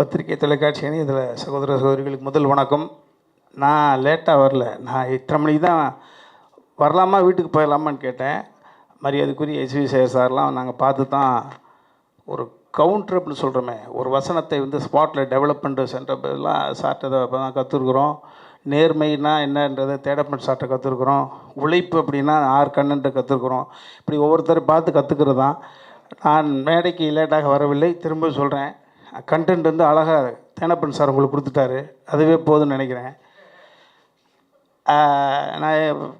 பத்திரிகை தொலைக்காட்சி அணி இதில் சகோதர சகோதரிகளுக்கு முதல் வணக்கம். நான் லேட்டாக வரல. நான் எட்டரை மணிக்கு தான் வரலாமா வீட்டுக்கு போயிடலாமான்னு கேட்டேன். மரியாதைக்குரிய எஸ்வி சேர் சார்லாம் நாங்கள் பார்த்து தான் ஒரு கவுண்டர் அப்படின்னு சொல்கிறோமே ஒரு வசனத்தை வந்து ஸ்பாட்டில் டெவலப் பண்ணுற சென்றப்பெல்லாம் சார்ட்டை இப்போ தான் கற்றுருக்குறோம் நேர்மைனா என்னன்றதை தேடப்பன் சார்ட்டை கற்றுருக்குறோம் உழைப்பு அப்படின்னா ஆர் கண்ணுன்ற கற்றுருக்குறோம் இப்படி ஒவ்வொருத்தரும் பார்த்து கற்றுக்கிறது தான் நான் மேடைக்கு லேட்டாக வரவில்லை. திரும்ப சொல்கிறேன் கண்டென்ட் வந்து அழகாக தேனப்பன் சார் உங்களுக்கு கொடுத்துட்டாரு. அதுவே போதும்னு நினைக்கிறேன். நான்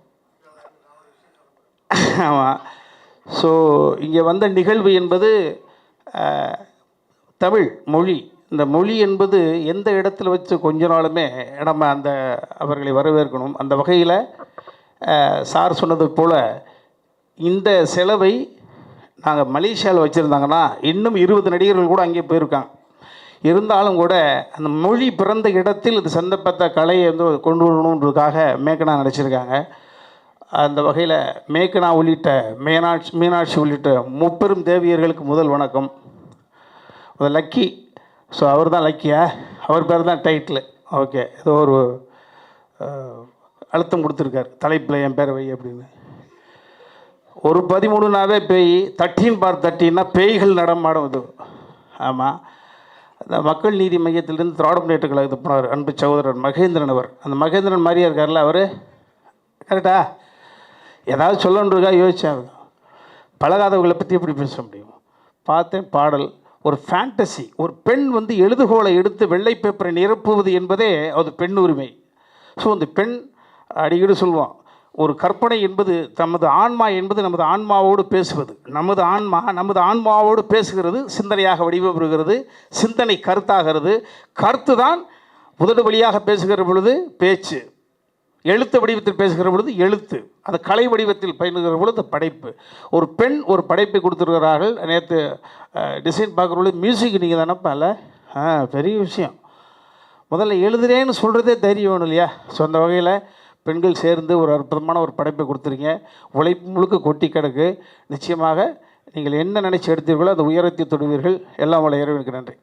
ஆமாம் ஸோ இங்கே வந்த நிகழ்வு என்பது தமிழ் மொழி. இந்த மொழி என்பது எந்த இடத்துல வச்சு கொஞ்ச நாளுமே நம்ம அந்த அவர்களை வரவேற்கணும். அந்த வகையில் சார் சொன்னது போல் இந்த செலவை நாங்கள் மலேசியாவில் வச்சுருந்தாங்கன்னா இன்னும் இருபது நடிகர்கள் கூட அங்கே போயிருக்காங்க. இருந்தாலும் கூட அந்த மொழி பிறந்த இடத்தில் இது சந்தப்பட்ட கலையை வந்து கொண்டு வரணுன்றதுக்காக மேக்கனா நடிச்சிருக்காங்க. அந்த வகையில் மேக்கனா உள்ளிட்ட மீனாட்சி மீனாட்சி உள்ளிட்ட முப்பெரும் தேவியர்களுக்கு முதல் வணக்கம். லக்கி ஸோ அவர் தான் லக்கியா? அவர் பேர் தான் டைட்டில். ஓகே ஏதோ ஒரு அழுத்தம் கொடுத்துருக்கார். தலைப்பில் என் பேர் வை அப்படின்னு. ஒரு பதிமூணுனாவே பேய் தட்டின் பார் தட்டின்னா பேய்கள் நடமாடும் இது ஆமாம் மக்கள் நீதி மையத்திலிருந்து திராவிட முன்னேற்ற கழகத்துக்கு போனார் அன்பு சகோதரர் மகேந்திரன் அவர். அந்த மகேந்திரன் மாதிரியா இருக்கார்ல அவர்? கரெக்டா? ஏதாவது சொல்லணுன்றதுக்காக யோசிச்சாங்க பழகாதவங்களை பற்றி எப்படி பேச முடியும்? பார்த்தேன் பாடல். ஒரு ஃபேண்டசி ஒரு பெண் வந்து எழுதுகோலை எடுத்து வெள்ளை பேப்பரை நிரப்புவது என்பதே அது பெண் உரிமை. ஸோ அந்த பெண் அடிக்கடி சொல்லுவோம் ஒரு கற்பனை என்பது நமது ஆன்மா என்பது நமது ஆன்மாவோடு பேசுவது. நமது ஆன்மா நமது ஆன்மாவோடு பேசுகிறது சிந்தனையாக வடிவம் பெறுகிறது சிந்தனை கருத்தாகிறது. கருத்து தான் உதடு வழியாக பேசுகிற பொழுது பேச்சு. எழுத்து வடிவத்தில் பேசுகிற பொழுது எழுத்து. அது கலை வடிவத்தில் பயிலுகிற பொழுது படைப்பு. ஒரு பெண் ஒரு படைப்பை கொடுத்துருக்கிறார்கள். நேற்று டிசைன் பார்க்குற பொழுது மியூசிக் நீங்கள் தானப்பால பெரிய விஷயம். முதல்ல எழுதுறேன்னு சொல்கிறதே தைரியம் இல்லையா? ஸோ அந்த வகையில் பெண்கள் சேர்ந்து ஒரு அற்புதமான ஒரு படைப்பை கொடுத்துருங்க உழைப்பு முழுக்க கொட்டி கிடக்கு. நிச்சயமாக நீங்கள் என்ன நினைச்சு எடுத்தீர்களோ அந்த உயரத்தை தொடுவீர்கள். எல்லாம் வள இறைவனுக்கு நன்றி.